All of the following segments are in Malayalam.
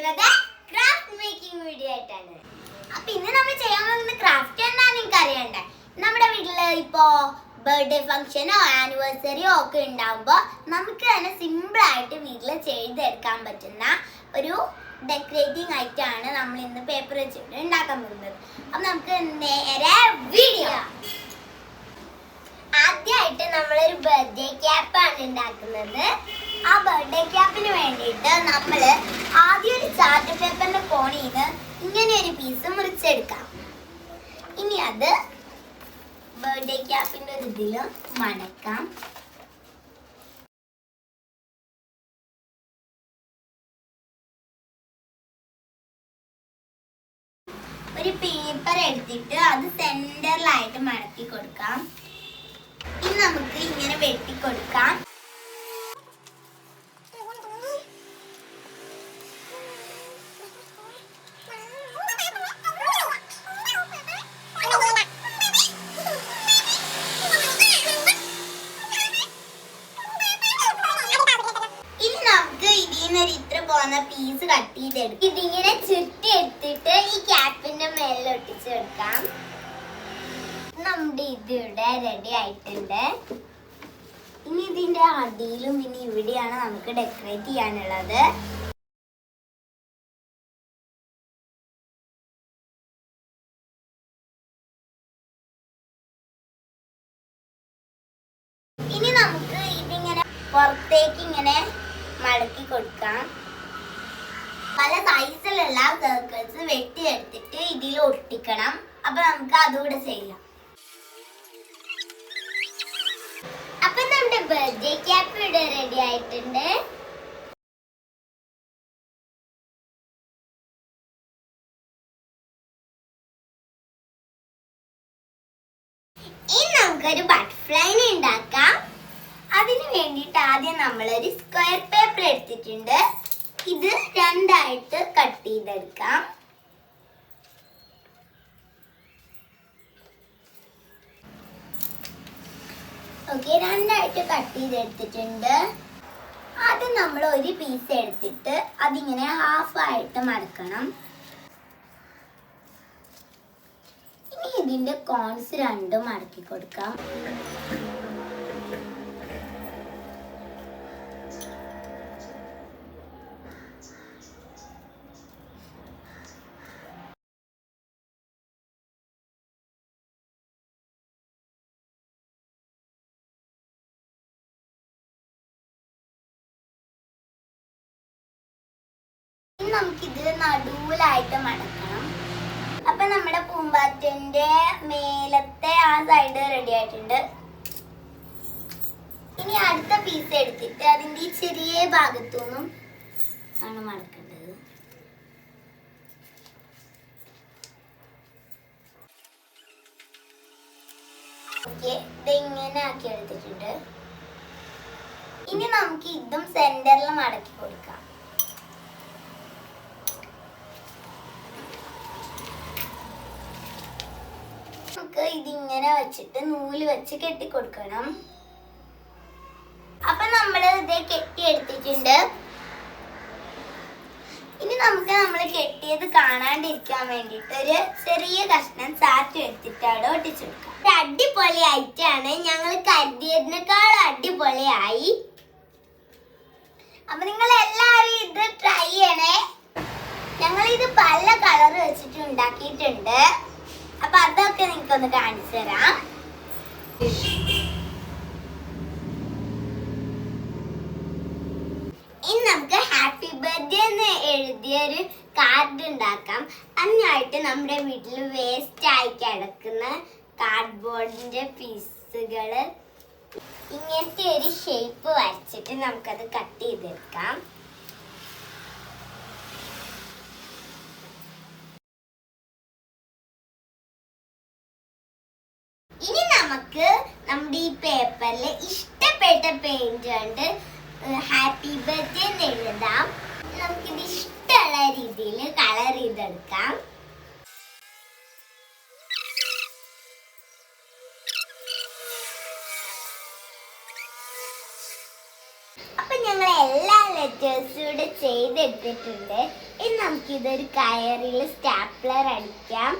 കുക്കിംഗ് വീഡിയോ ആയിട്ടാണ്. അപ്പൊ ഇന്ന് നമ്മൾ ചെയ്യാൻ പോകുന്ന ക്രാഫ്റ്റ് എന്താ നിങ്ങൾക്ക് അറിയണ്ടേ നമ്മുടെ വീട്ടിൽ ഇപ്പോ ബർത്ത്ഡേ ഫംഗ്ഷനോ ആനിവേഴ്സറിയോ ഒക്കെ ഉണ്ടാവുമ്പോ നമുക്ക് തന്നെ സിമ്പിൾ ആയിട്ട് വീട്ടിൽ ചെയ്തെടുക്കാൻ പറ്റുന്ന ഒരു ഡെക്കറേറ്റിംഗ് ഐറ്റം ആണ് നമ്മൾ ഇന്ന് പേപ്പർ വെച്ചിട്ട് ഉണ്ടാക്കാൻ പോകുന്നത്. അപ്പൊ നമുക്ക് നേരെ വീഡിയോ ആദ്യമായിട്ട് നമ്മളൊരു ബർത്ത്ഡേ ക്യാപ്പാണ് ഉണ്ടാക്കുന്നത്. ആ ബർത്ത്ഡേ ക്യാപ്പിന് വേണ്ടിയിട്ട് നമ്മൾ ആദ്യം ഒരു ചാർട്ട് പേപ്പറിന്റെ കോണിൽ നിന്ന് ഇങ്ങനെ ഒരു പീസ് മുറിച്ചെടുക്കാം. ഇനി അത് ബർത്ത്ഡേ ക്യാപ്പിന്റെ ഒരു ഇതിൽ മടക്കാം. ഒരു പേപ്പർ എടുത്തിട്ട് അത് സെന്ററിലായിട്ട് മടക്കി കൊടുക്കാം. ഇനി നമുക്ക് ഇങ്ങനെ വെട്ടി കൊടുക്കാം നിന്ന് ഇത്ര പോകുന്ന പീസ് കട്ട് ചെയ്തെടുക്കും ഇതിങ്ങനെ ചുറ്റി എടുത്തിട്ട് ഈ ക്യാപ്പിന്റെ മേലിൽ ഒട്ടിച്ചു കൊടുക്കാം നമ്മുടെ ഇത് ഇവിടെ റെഡി ആയിട്ടുണ്ട്. ഇനി ഇതിന്റെ അടിയിലും ഇനി ഇവിടെയാണ് നമുക്ക് ഡെക്കറേറ്റ് ചെയ്യാനുള്ളത്. ഇനി നമുക്ക് ഇതിങ്ങനെ പുറത്തേക്ക് ഇങ്ങനെ മടക്കി കൊടുക്കാം. പല സൈസിലുള്ള സർക്കിൾസ് വെട്ടിയെടുത്തിട്ട് ഇതിൽ ഒട്ടിക്കണം. അപ്പൊ നമുക്ക് അതുകൂടെ ചെയ്യാം. അപ്പൊ നമ്മുടെ ബർത്ത്ഡേ ക്യാപ്പ് ഇവിടെ റെഡി ആയിട്ടുണ്ട്. ഇനി നമുക്കൊരു ബട്ടർഫ്ലൈനെ ഉണ്ടാക്കാം. വേണ്ടിയിട്ട് ആദ്യം നമ്മൾ ഒരു സ്ക്വയർ പേപ്പർ എടുത്തിട്ടുണ്ട്. ഇത് രണ്ടായിട്ട് കട്ട് ചെയ്തെടുക്കാം. ഓക്കെ രണ്ടായിട്ട് കട്ട് ചെയ്തെടുത്തിട്ടുണ്ട്. ആദ്യം നമ്മൾ ഒരു പീസ് എടുത്തിട്ട് അതിങ്ങനെ ഹാഫ് ആയിട്ട് മടക്കണം. ഇനി ഇതിന്റെ കോൺസ് രണ്ടും മടക്കി കൊടുക്കാം. ഇനി നമുക്കിതിൽ നടുവിലായിട്ട് മടക്കണം. അപ്പൊ നമ്മുടെ പൂമ്പാറ്റന്റെ മേലത്തെ ആ സൈഡ് റെഡി ആയിട്ടുണ്ട്. ഇനി അടുത്ത പീസ് എടുത്തിട്ട് അതിന്റെ ഈ ചെറിയ ഭാഗത്തുനിന്നും ആണ് മടക്കേണ്ടത്. ഓക്കെ ഇങ്ങനെ ആക്കി എടുത്തിട്ടുണ്ട്. ഇനി നമുക്ക് ഇതും സെന്ററിൽ മടക്കി കൊടുക്കാം. ഇതിങ്ങനെ വെച്ചിട്ട് നൂൽ വെച്ച് കെട്ടി കൊടുക്കണം അപ്പൊ നമ്മൾ ഇത് കെട്ടി എടുത്തിട്ടുണ്ട്. ഇനി നമുക്ക് നമ്മൾ കെട്ടിയത് കാണാണ്ടിരിക്കാൻ വേണ്ടിട്ട് ഒരു ചെറിയ കഷ്ണം സാറ്റ് എടുത്തിട്ട് അവിടെ ഒട്ടിച്ചു കൊടുക്കാം അടിപൊളി ആയിട്ടാണ് ഞങ്ങൾ കരുതിയതിനേക്കാൾ അടിപൊളിയായി. അപ്പൊ നിങ്ങൾ എല്ലാവരും ഇത് ട്രൈ ചെയ്യണേ. ഞങ്ങൾ ഇത് പല കളർ വെച്ചിട്ട് ഉണ്ടാക്കിയിട്ടുണ്ട് അപ്പൊ നിങ്ങൾക്കൊന്ന് കാണിച്ചു തരാം. ഇനി നമുക്ക് ഹാപ്പി ബർത്ത്ഡേ എന്ന് എഴുതിയ ഒരു കാർഡ് ഉണ്ടാക്കാം. അതിനായിട്ട് നമ്മുടെ വീട്ടിൽ വേസ്റ്റ് ആയി കിടക്കുന്ന കാർഡ്ബോർഡിന്റെ പീസുകൾ ഇങ്ങനത്തെ ഒരു ഷേപ്പ് വരച്ചിട്ട് നമുക്കത് കട്ട് ചെയ്തെടുക്കാം ഇനി നമുക്ക് നമ്മുടെ ഈ പേപ്പറിൽ ഇഷ്ടപ്പെട്ട പെയിന്റ് കൊണ്ട് ഹാപ്പി ബർത്ത്ഡേ എന്ന് എഴുതാം. ഇത് ഇഷ്ടമുള്ള രീതിയിൽ കളർ ചെയ്തെടുക്കാം. അപ്പൊ ഞങ്ങൾ എല്ലാ ലെറ്റേഴ്സും ഇവിടെ ചെയ്തെടുത്തിട്ടുണ്ട്. ഇനി നമുക്കിതൊരു കയറിൽ സ്റ്റാപ്ലർ അടിക്കാം.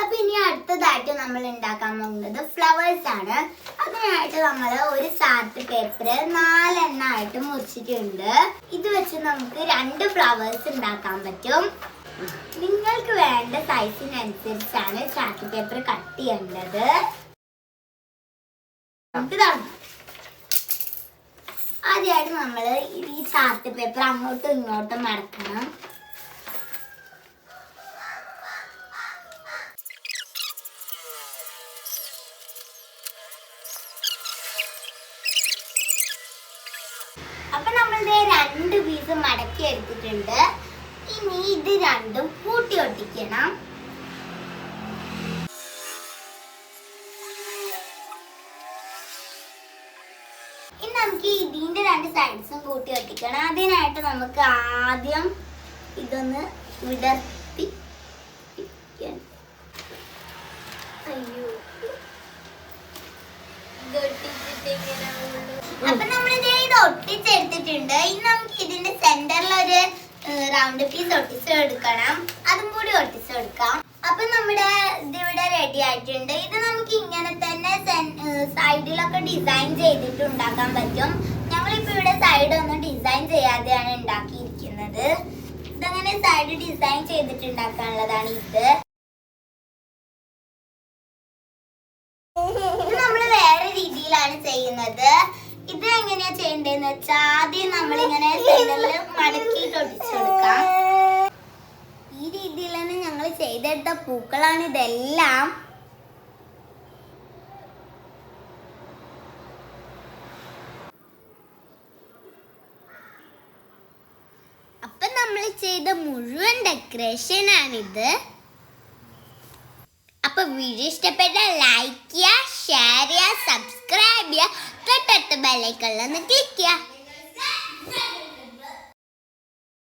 അപ്പൊ ഇനി അടുത്തതായിട്ട് നമ്മൾ ഉണ്ടാക്കാൻ പോകുന്നത് ഫ്ലവേഴ്സ് ആണ്. അതിനായിട്ട് നമ്മൾ ഒരു ചാർട്ട് പേപ്പർ നാലെണ്ണായിട്ട് മുറിച്ചിട്ടുണ്ട്. ഇത് വെച്ച് നമുക്ക് രണ്ട് ഫ്ലവേഴ്സ് ഉണ്ടാക്കാൻ പറ്റും. നിങ്ങൾക്ക് വേണ്ട സൈസിനനുസരിച്ചാണ് ചാർട്ട് പേപ്പർ കട്ട് ചെയ്യേണ്ടത്. ആദ്യമായിട്ട് നമ്മൾ ഈ ചാർട്ട് പേപ്പർ അങ്ങോട്ടും ഇങ്ങോട്ടും മടക്കണം അപ്പൊ നമ്മളുടെ രണ്ട് പീസ് മടക്കി എടുത്തിട്ടുണ്ട്. ഇനി ഇത് രണ്ടും കൂട്ടി ഒട്ടിക്കണം. ഇനി നമുക്ക് ഇതിന്റെ രണ്ട് സൈഡ്സും കൂട്ടി ഒട്ടിക്കണം. അതിനായിട്ട് നമുക്ക് ആദ്യം ഇതൊന്ന് വിടർത്തി ഒട്ടിച്ചെടുത്തിട്ടുണ്ട് ഇനി നമുക്ക് ഇതിന്റെ സെന്ററിൽ ഒരു റൗണ്ട് പീസ് ഒട്ടിച്ച് എടുക്കണം. അതും കൂടി ഒട്ടിച്ച് എടുക്കാം. അപ്പൊ നമ്മുടെ ഇതിവിടെ റെഡി ആയിട്ടുണ്ട്. ഇത് നമുക്ക് ഇങ്ങനെ തന്നെ സൈഡിലൊക്കെ ഡിസൈൻ ചെയ്തിട്ട് ഉണ്ടാക്കാൻ പറ്റും. ഞങ്ങളിപ്പോ ഇവിടെ സൈഡ് ഒന്നും ഡിസൈൻ ചെയ്യാതെയാണ് ഉണ്ടാക്കിയിരിക്കുന്നത്. ഇതങ്ങനെ സൈഡ് ഡിസൈൻ ചെയ്തിട്ട് ഉണ്ടാക്കാനുള്ളതാണ് ഇത്. നമ്മൾ വേറെ രീതിയിലാണ് ചെയ്യുന്നത്. എങ്ങനെയാ ചെയ്യേണ്ടതെന്ന് വെച്ചാൽ ആദ്യം നമ്മൾ ഇങ്ങനെ മടക്കിയിട്ട് ഒട്ടിച്ചെടുക്കാം. ഈ രീതിയിൽ തന്നെ ഞങ്ങൾ ചെയ്തെടുത്ത പൂക്കളാണ് ഇതെല്ലാം. അപ്പൊ നമ്മൾ ചെയ്ത മുഴുവൻ ഡെക്കറേഷൻ ആണിത് അപ്പൊ വീഡിയോ ഇഷ്ടപ്പെട്ട ലൈക്ക് ചെയ്യുക ഷെയർ ചെയ്യുക സബ്സ്ക്രൈബ് ചെയ്യുക. തൊട്ടടുത്ത ബെല്ലൈക്കണിലൊന്ന് ക്ലിക്ക് ചെയ്യുക